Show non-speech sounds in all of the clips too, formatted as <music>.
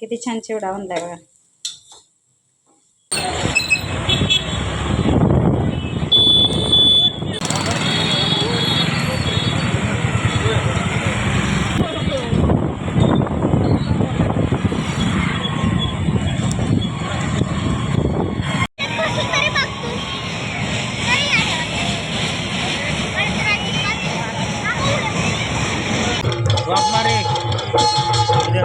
किती छान चिवडा आणलाय बघा. वाघमारे उद्या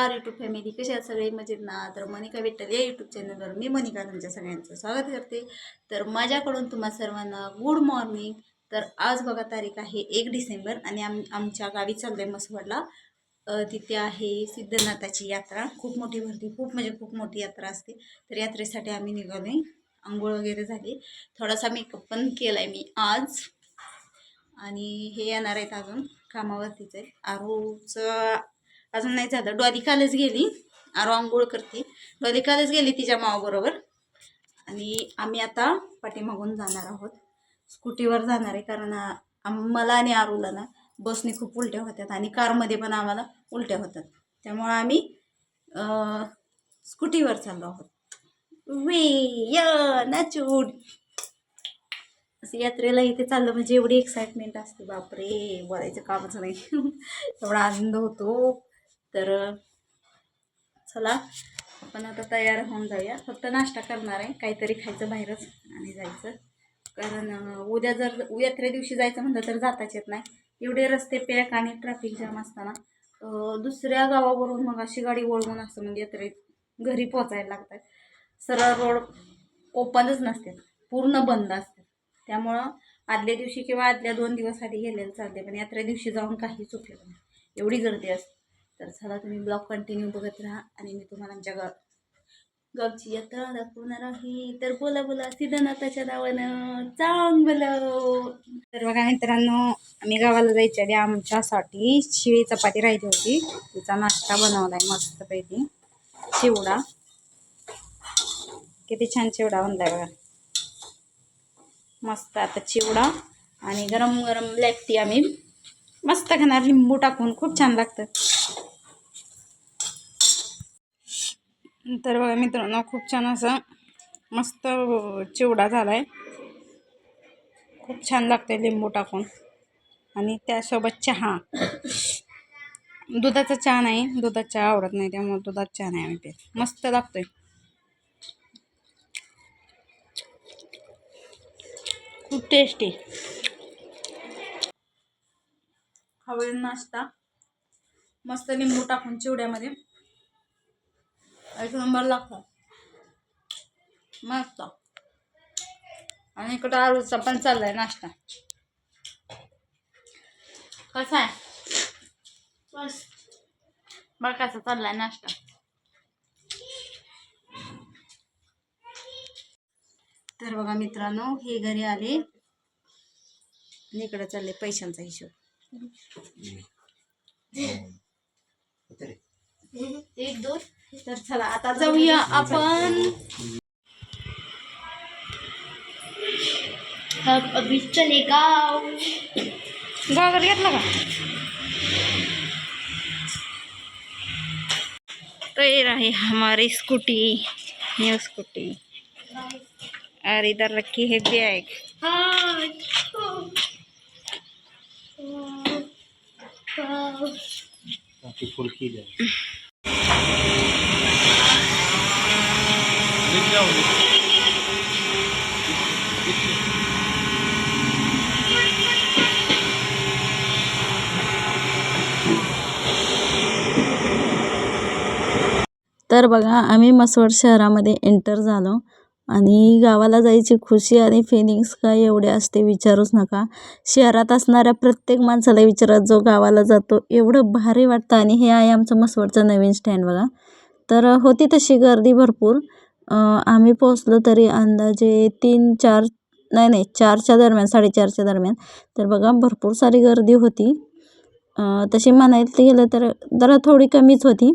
नमस्कार यूट्यूब फॅमिली कशी आहात सगळे? मजेत ना? तर मनिका विठ्ठल या यूट्यूब चॅनलवर मी मनिका तुमच्या सगळ्यांचं स्वागत करते. तर माझ्याकडून तुम्हा सर्वांना गुड मॉर्निंग तर आज बघा तारीख आहे एक डिसेंबर आणि आम आमच्या गावी चाललं आहे मसवडला तिथे आहे सिद्धनाथाची यात्रा. खूप मोठी भरती खूप म्हणजे खूप मोठी यात्रा असते. तर यात्रेसाठी आम्ही निघालो आहे आंघोळ वगैरे झाली. थोडासा मेकअप पण केला आहे मी आज. आणि हे येणार आहेत अजून. कामावरतीच आहे आरूचं अजून नाही झालं. डॉली कालच गेली. आरो आंघोळ करते. डॉली कालच गेली तिच्या मावाबरोबर. आणि आम्ही आता पाठीमागून जाणार आहोत. स्कूटीवर जाणार आहे कारण मला आणि आरूला ना बसने खूप उलट्या होतात आणि कारमध्ये पण आम्हाला उलट्या होतात. त्यामुळं आम्ही स्कूटीवर चाललो आहोत. वे य नाचूड असं यात्रेला इथे चाललं म्हणजे एवढी एक्साइटमेंट असते. बापरे बोलायचं कामच नाही. <laughs> एवढा आनंद होतो. तर चला आपण आता तयार होऊन जाऊया. फक्त नाश्ता करणार आहे. काहीतरी खायचं बाहेरच आणि जायचं. कारण उद्या जर यात्रे दिवशी जायचं म्हणलं तर जाताच येत नाही. एवढे रस्ते पॅक आणि ट्रॅफिक जाम असताना दुसऱ्या गावावरून मग अशी गाडी वळवून असतं म्हणजे यात्रेत घरी पोचायला लागतात. सरळ रोड ओपनच नसते पूर्ण बंद असतात. त्यामुळं आदल्या दिवशी किंवा आदल्या दोन दिवस आधी गेलेलं चालते पण यात्रे दिवशी जाऊन काही चुकलं नाही. एवढी गर्दी असते. तर चला तुम्ही ब्लॉग कंटिन्यू बघत राहा आणि मी तुम्हाला आमच्या गाव गावची यात्रा दाखवणार आहे. तर बोला बोला सिद्धनाथाच्या नावानं चांगलं तर बघा मित्रांनो आम्ही गावाला जायच्या आधी आमच्यासाठी शिळी चपाती राहिली होती. तिचा नाश्ता बनवला आहे मस्तपैकी. चिवडा. किती छान चिवडा बनलाय बघा. मस्त आता चिवडा आणि गरम गरम ब्लॅक टी आम्ही मस्त खाणार. लिंबू टाकून खूप छान लागतं. तर बघा मित्रांनो खूप छान असं मस्त चिवडा झाला आहे खूप छान लागतंय लिंबू टाकून. आणि त्यासोबत चहा. दुधाचा चहा नाही दुधाचा चहा आवडत नाही त्यामुळे दुधात चहा नाही आम्ही पित. मस्त लागतोय. खूप टेस्टी हवळी नाश्ता. मस्त लिंबू टाकून चिवड्यामध्ये. एक नंबर लागतो मस्त. आणि इकडं आळूचा पण चाललाय नाश्ता. कसा आहे? बस बघ कसा चाललाय नाश्ता. तर बघा मित्रांनो हे घरी आले. आणि इकडं चालले पैशांचा हिशोब. एक दोन. तर चला आता जाऊया आपण. अब अभी चलेगा गावाकडे घेतला का? तो ये रही हमारी स्कूटी न्यू स्कूटी. और इधर रखी है बैग हाँ वाह। बाकी तर बघा आम्ही मसवड शहरामध्ये एंटर झालो आणि गावाला जायची खुशी आणि फिलिंग्स काय एवढे असते विचारूच नका. शहरात असणाऱ्या प्रत्येक माणसाला विचारत जो गावाला जातो एवढं भारी वाटतं. आणि हे आहे आमचं मसवडचं नवीन स्टँड बघा. तर होती तशी गर्दी भरपूर. आम्ही पोचलो तरी अंदाजे तीन चार नाही नाही चारच्या दरम्यान साडेचारच्या दरम्यान. तर बघा भरपूर सारी गर्दी होती. तशी म्हणायला गेलं तर जरा थोडी कमीच होती.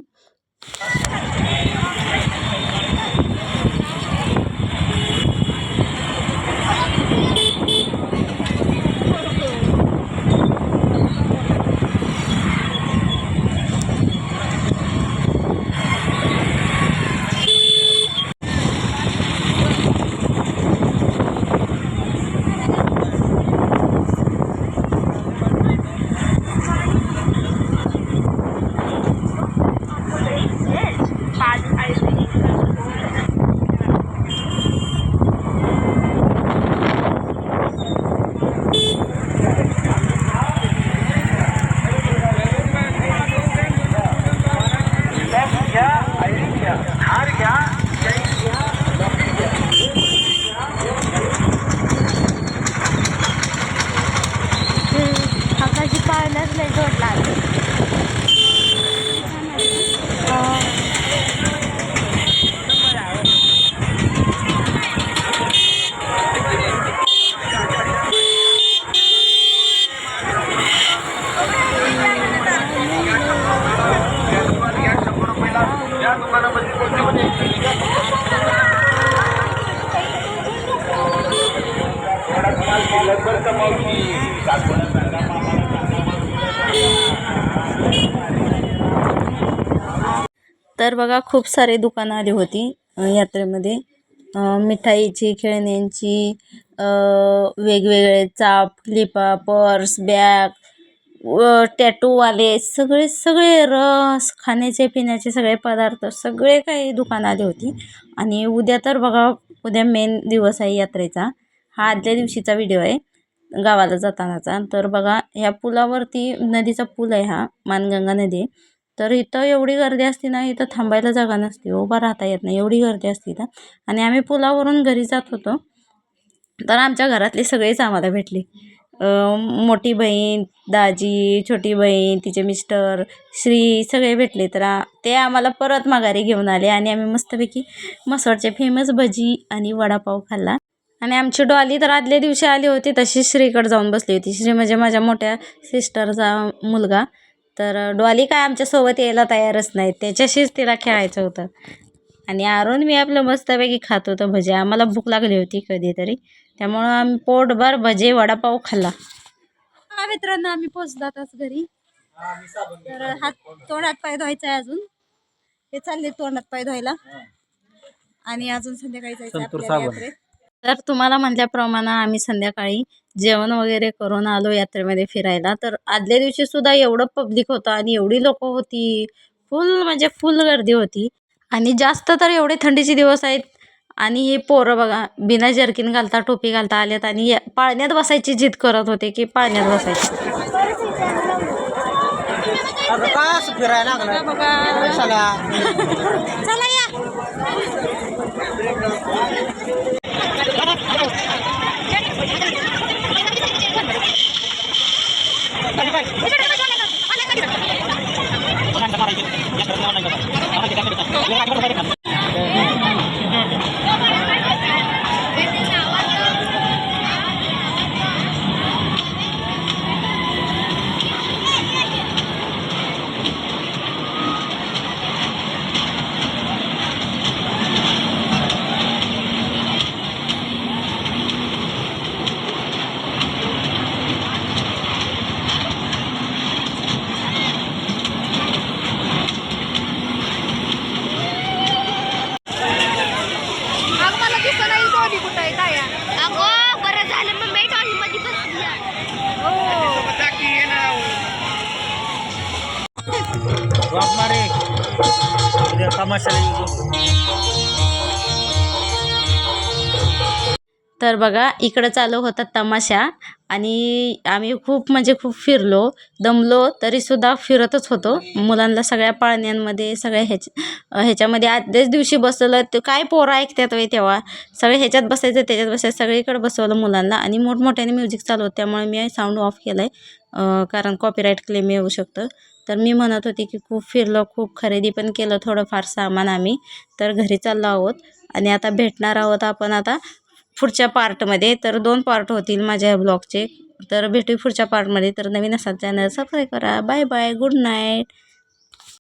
तर बघा खूप सारे दुकानं आली होती यात्रेमध्ये. मिठाईची खेळण्यांची वेगवेगळे चाप लिपा पर्स बॅग व टॅटूवाले सगळे सगळे रस खाण्याचे पिण्याचे सगळे पदार्थ सगळे काही दुकानं आली होती. आणि उद्या तर बघा उद्या मेन दिवस आहे यात्रेचा. हा आदल्या दिवशीचा व्हिडिओ आहे गावाला जातानाचा. तर बघा ह्या पुलावरती नदीचा पूल आहे हा मानगंगा नदी. आहे. तर इथं एवढी गर्दी असते ना इथं थांबायला जागा नसते उभा राहता येत नाही एवढी गर्दी असते इथं. आणि आम्ही पुलावरून घरी जात होतो. तर आमच्या घरातले सगळेच आम्हाला भेटले. मोठी बहीण दाजी छोटी बहीण तिचे मिस्टर श्री सगळे भेटले. तर ते आम्हाला परत माघारी घेऊन आले आणि आम्ही मस्तपैकी मसवडचे फेमस भजी आणि वडापाव खाल्ला. आणि आमची डॉली तर आदल्या दिवशी आली होती तशी श्रीकडे जाऊन बसली होती. श्री म्हणजे माझ्या मोठ्या सिस्टरचा मुलगा. तर डॉली काय आमच्यासोबत यायला तयारच नाही त्याच्याशीच तिला खेळायचं होतं. आणि आरून मी आपलं मस्तपैकी खात होतो भजे. आम्हाला भूक लागली होती कधीतरी. त्यामुळं आम्ही पोटभर भजे वडापाव खाल्ला. हा मित्रांनो आम्ही पोचलो आताच घरी. तर हात तोंडात पाय धुवायचा आहे अजून. हे चालले तोंडात पाय धुवायला. आणि अजून संध्याकाळी जायचं आपल्याला. यात्रेत. तर तुम्हाला म्हटल्याप्रमाणे आम्ही संध्याकाळी जेवण वगैरे करून आलो यात्रेमध्ये फिरायला. तर आदल्या दिवशी सुद्धा एवढं पब्लिक होतं आणि एवढी लोक होती. फुल म्हणजे फुल गर्दी होती. आणि जास्त तर एवढे थंडीचे दिवस आहेत. आणि हे पोरं बघा बिना जर्किन घालता टोपी घालता आलेत आणि या- पाळण्यात बसायची जिद करत होते की पाळण्यात बसायची. का <laughs> असं फिरायला लागलं कशाला चला या अगं बरं झालं मग मी मध्ये बसली ड्रॉप मारे. तमाशाला तर बघा इकडं चालू होता तमाशा आणि आम्ही खूप म्हणजे खूप फिरलो दमलो तरीसुद्धा फिरतच होतो. मुलांना सगळ्या पाळण्यांमध्ये सगळ्या ह्याच ह्याच्यामध्ये आधीच दिवशी बसवलं ते काय पोरं ऐकतात वय तेव्हा? सगळे ह्याच्यात बसायचं त्याच्यात बसायचं सगळीकडे बसवलं मुलांना आणि मोठमोठ्याने म्युझिक चालू होतं. त्यामुळे मी साऊंड ऑफ केलं आहे कारण कॉपीराईट क्लेम येऊ शकतं. तर मी म्हणत होते की खूप फिरलो खूप खरेदी पण केलं थोडंफार सामान आम्ही. तर घरी चाललो आहोत आणि आता भेटणार आहोत आपण आता पुढच्या पार्टमध्ये तर दोन पार्ट होतील माझ्या या ब्लॉगचे. तर भेटू पुढच्या पार्टमध्ये. तर नवीन असाल चॅनल सबस्क्राईब करा. Bye bye good night